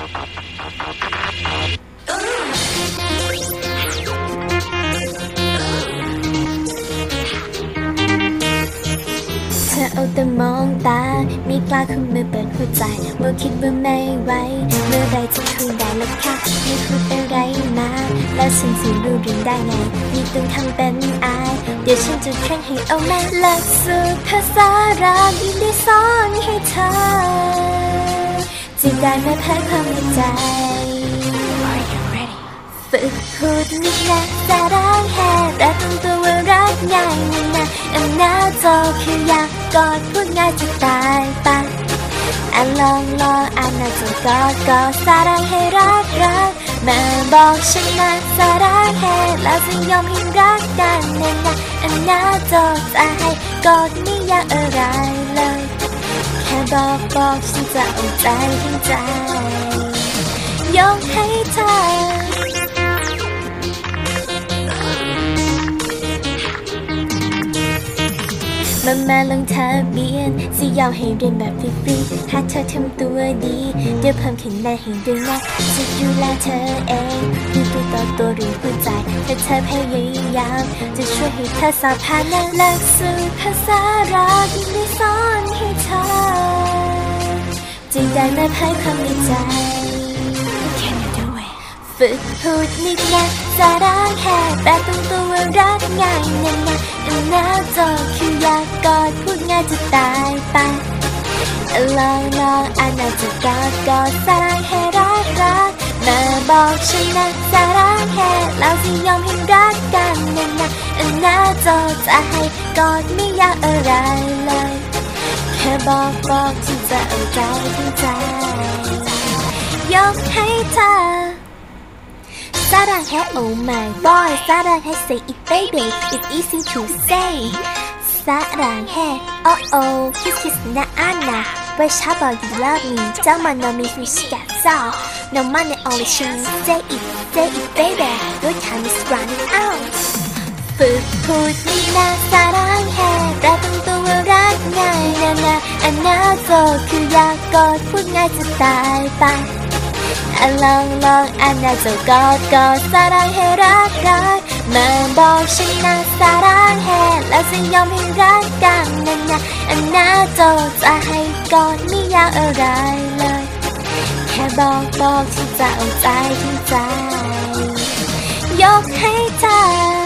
เธอเอาแต่มองตา มีกล้าขึ้นมือเปิดหัวใจเมื่อคิดว่าไม่ไหว เมื่อไรจะคืนได้ล่ะคะไม่พูดอะไรมา แล้วฉันจะรู้เรื่องได้ไงนี่ต้องทำเป็นอาย เดี๋ยวฉันจะแข่งให้เอามาหลักสูตรภาษารักยินดีสอนให้เธอ จะได้ไม่แพ้ความในใจฝึกพูดนิดนะจะร้องแห่แต่ทำตัวว่ารักง่ายนี่นะอันน้าจอคืออยากกอดพูดง่ายจะตายปอะลองลองอ่านน้าจอกอดกอดสารังให้รักรักมาบอกฉันนะสารังแห่แล้วจะยอมให้รักกันน่นะอันน้าจอจะให้กอดไม่ยากอะไรเลย บอกบอกฉันจะเอาใจทั้งใจยกให้เธอมามาลงทะเบียนสิยาวให้เรียนแบบฟรีๆหาเธอทำตัวดี เดี๋ยวเพิ่มคะแนนให้ด้วยนะจะดูแลเธอเองคือตัวต่อตัวหรือหัวใจถ้าเธอพยายาม จะช่วยให้เธอสอบผ่านในหลักสูตรภาษารักยิ่ได้สอนให้เธอ จะได้ไม่แพ้ความในใจ Can you do it ฝึกพูดนิดนะจะรักแค่แต่ตรงตัวว่ารักง่ายนะนะอนหน้าจอคืออยากกอดพูดง่ายจะตายไปลองลองอ่านนาจอกอดกอดสารักให้รักรักมาบอกฉันนะสารักแค่เราจะยอมให้รักกันนะนะอนหน้าจอจะให้กอดไม่ยากอะไรเลย แค่บอกบอกที่จะเอาใจทั้งใจ ยกให้เธอ 사랑해 oh my boy 사랑해 say it baby it's easy to say 사랑해 oh oh kiss kiss 나안나 왜 샤버 you love me 정말 너 미술 시켰어 너만의 only chance say it say it baby your time is running out ฝึกพูดนี่นะสารังแห่แต่ต้องตัวรักง่ายนะนะอันน่าโจคืออยากกอดพูดง่ายจะตายไปอลองลองอ่านน้าจกอดกอดสารังให้รักรักมาบอกฉันนะสารังให้แล้วจะยอมให้รักกันนะนะอันหน้าจอจะให้กอดไม่ยากอะไรเลย แค่บอกบอกที่จะเอาใจทั้งใจยกให้เธอ